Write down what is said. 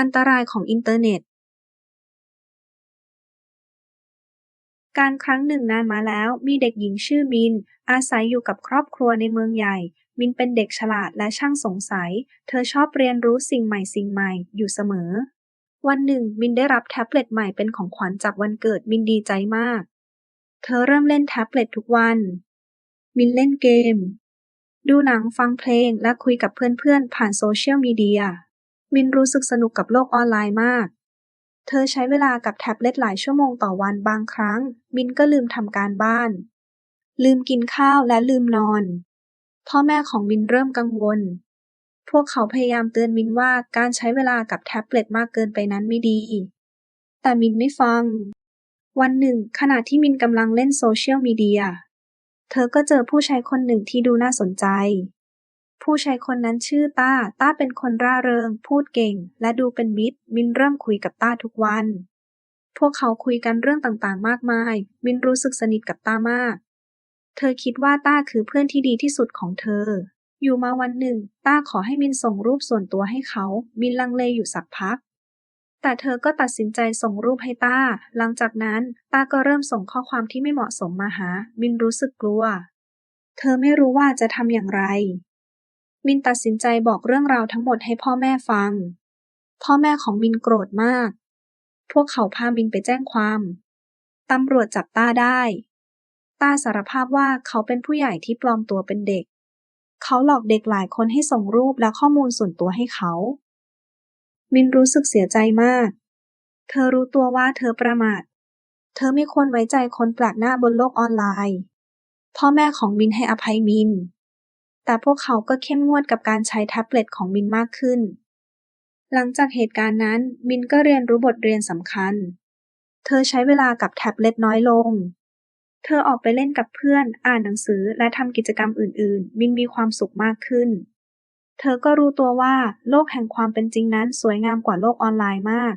อันตรายของอินเทอร์เน็ต การครั้งหนึ่งนานมาแล้วมีเด็กหญิงชื่อมิน อาศัยอยู่กับครอบครัวในเมืองใหญ่ มินเป็นเด็กฉลาดและช่างสงสัย เธอชอบเรียนรู้สิ่งใหม่สิ่งใหม่อยู่เสมอ วันหนึ่งมินได้รับแท็บเล็ตใหม่เป็นของขวัญจากวันเกิดมินดีใจมาก เธอเริ่มเล่นแท็บเล็ตทุกวัน มินเล่นเกมดูหนังฟังเพลงและคุยกับเพื่อนๆ ผ่านโซเชียลมีเดีย มินรู้สึกสนุกกับโลกออนไลน์มาก เธอใช้เวลากับแท็บเล็ตหลายชั่วโมงต่อวันบางครั้ง มินก็ลืมทำการบ้าน ลืมกินข้าวและลืมนอน พ่อแม่ของมินเริ่มกังวล พวกเขาพยายามเตือนมินว่าการใช้เวลากับแท็บเล็ตมากเกินไปนั้นไม่ดี แต่มินไม่ฟัง วันหนึ่ง ขณะที่มินกำลังเล่นโซเชียลมีเดีย เธอก็เจอผู้ชายคนหนึ่งที่ดูน่าสนใจ ผู้ชายคนนั้นชื่อต้า ต้าเป็นคนร่าเริง พูดเก่ง และดูเป็นมิตร มินเริ่มคุยกับต้าทุกวัน พวกเขาคุยกันเรื่องต่างๆ มากมาย มินรู้สึกสนิทกับต้ามาก เธอคิดว่าต้าคือเพื่อนที่ดีที่สุดของเธอ อยู่มาวันหนึ่ง ต้าขอให้มินส่งรูปส่วนตัวให้เขา มินลังเลอยู่สักพัก แต่เธอก็ตัดสินใจส่งรูปให้ต้า หลังจากนั้น ต้าก็เริ่มส่งข้อความที่ไม่เหมาะสมมาหา มินรู้สึกกลัว เธอไม่รู้ว่าจะทำอย่างไร มินตัดสินใจบอกเรื่องราวทั้งหมดให้พ่อแม่ฟัง พ่อแม่ของมินโกรธมาก พวกเขาพามินไปแจ้งความตำรวจจับต้าได้ ต้าสารภาพว่าเขาเป็นผู้ใหญ่ที่ปลอมตัวเป็นเด็ก เขาหลอกเด็กหลายคนให้ส่งรูปและข้อมูลส่วนตัวให้เขา มินรู้สึกเสียใจมาก เธอรู้ตัวว่าเธอประมาท เธอไม่ควรไว้ใจคนแปลกหน้าบนโลกออนไลน์ พ่อแม่ของมินให้อภัยมิน แต่พวกเขาก็เข้มงวดกับการใช้แท็บเล็ตของมินมากขึ้น หลังจากเหตุการณ์นั้นมินก็เรียนรู้บทเรียนสำคัญ เธอใช้เวลากับแท็บเล็ตน้อยลง เธอออกไปเล่นกับเพื่อน อ่านหนังสือและทำกิจกรรมอื่น ๆ มินมีความสุขมากขึ้น เธอก็รู้ตัวว่าโลกแห่งความเป็นจริงนั้นสวยงามกว่าโลกออนไลน์มาก